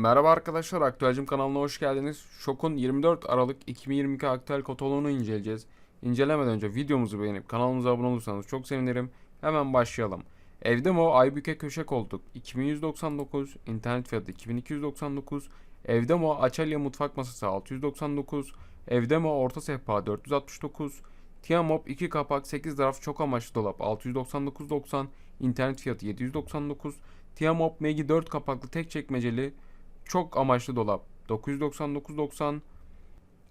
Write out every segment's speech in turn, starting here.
Merhaba arkadaşlar, Aktüelcim kanalına hoş geldiniz. Şok'un 24 Aralık 2022 aktüel kataloğunu inceleyeceğiz. İncelemeden önce videomuzu beğenip kanalımıza abone olursanız çok sevinirim. Hemen başlayalım. Evde Mo Aybüke Köşe Koltuk 2199, internet fiyatı 2299, Evde Mo Açelya Mutfak Masası 699, Evde Mo Orta Sehpa 469, Tiamop 2 kapak 8 zarf çok amaçlı dolap 699.90, internet fiyatı 799, Tiamop Megi 4 kapaklı tek çekmeceli çok amaçlı dolap. 999.90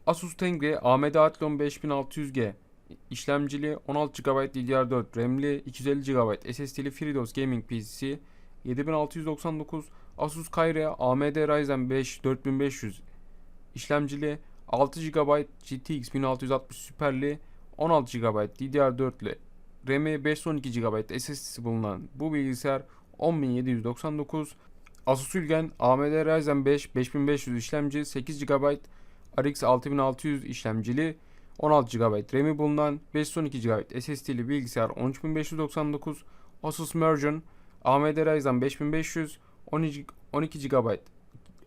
Asus Tengri AMD Athlon 5600G işlemcili 16 GB DDR4 RAM'li 250 GB SSD'li FreeDOS Gaming PC 7699 Asus Kyrie AMD Ryzen 5 4500 işlemcili 6 GB GTX 1660 Super'li 16 GB DDR4'li RAM'i 512 GB SSD'si bulunan bu bilgisayar 10799 Asus Ulgen AMD Ryzen 5 5500 işlemci 8 GB RX 6600 işlemcili 16 GB RAM'i bulunan 512 GB SSD'li bilgisayar 13599 Asus Mergen AMD Ryzen 5500 12 12 GB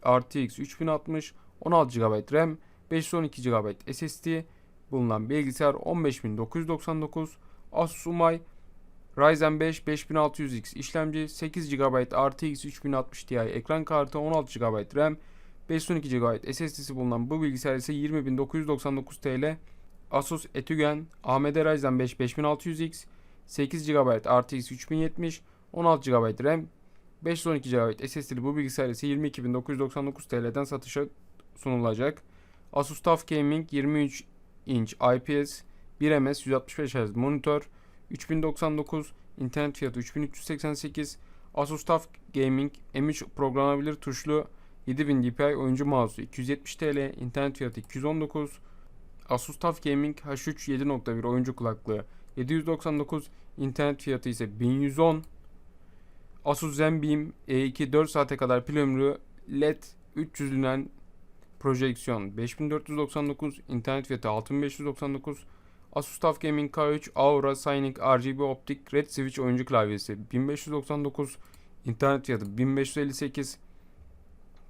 RTX 3060 16 GB RAM 512 GB SSD bulunan bilgisayar 15999 Asus Umay Ryzen 5 5600X işlemci 8 GB RTX 3060 Ti ekran kartı 16 GB RAM 512 GB SSD'si bulunan bu bilgisayar ise 20999 TL Asus Etugen AMD Ryzen 5 5600X 8 GB RTX 3070 16 GB RAM 512 GB SSD'li bu bilgisayar ise 22999 TL'den satışa sunulacak. Asus TUF Gaming 23 inç IPS 1ms 165 Hz monitör 3099 internet fiyatı 3388 Asus TUF Gaming M3 programlanabilir tuşlu 7000 dpi oyuncu mouse'u 270 TL internet fiyatı 219 Asus TUF Gaming H3 7.1 oyuncu kulaklığı 799 internet fiyatı ise 1110 Asus ZenBeam E2 4 saate kadar pil ömrü LED 300 lünen projeksiyon 5499 internet fiyatı 6599 Asus TUF Gaming K3 Aura Synic RGB optik Red Switch oyuncu klavyesi 1599 internet fiyatı 1558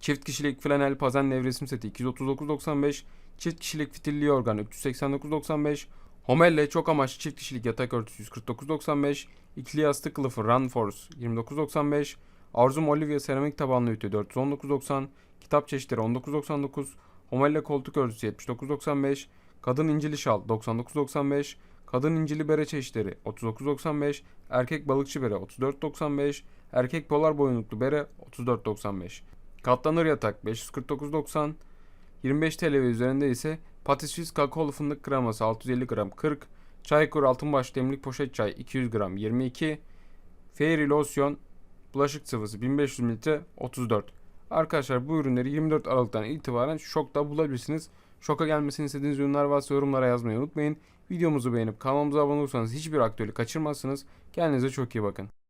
Çift kişilik flanel pazen nevresim seti 239.95 Çift kişilik fitilli yorgan 389.95 Homelle çok amaçlı çift kişilik yatak örtüsü 149.95 İkili yastık kılıfı Run Force 29.95 Arzum Olivia seramik tabanlı ütü 419.90 Kitap çeşitleri 19.99 Homelle koltuk örtüsü 79.95 Kadın incili şal 99.95 Kadın incili bere çeşitleri 39.95 Erkek balıkçı bere 34.95 Erkek polar boyunluklu bere 34.95 Katlanır yatak 549.90 25 TL ve üzerinde ise Patisfiz kakaolu fındık kreması 650 gram 40 Çaykur Altınbaş demlik poşet çay 200 gram 22 Fairy losyon bulaşık sıvısı 1500 ml 34 Arkadaşlar bu ürünleri 24 Aralık'tan itibaren Şok'ta bulabilirsiniz. Şoka gelmesini istediğiniz ürünler varsa yorumlara yazmayı unutmayın. Videomuzu beğenip kanalımıza abone olursanız hiçbir aktüeli kaçırmazsınız. Kendinize çok iyi bakın.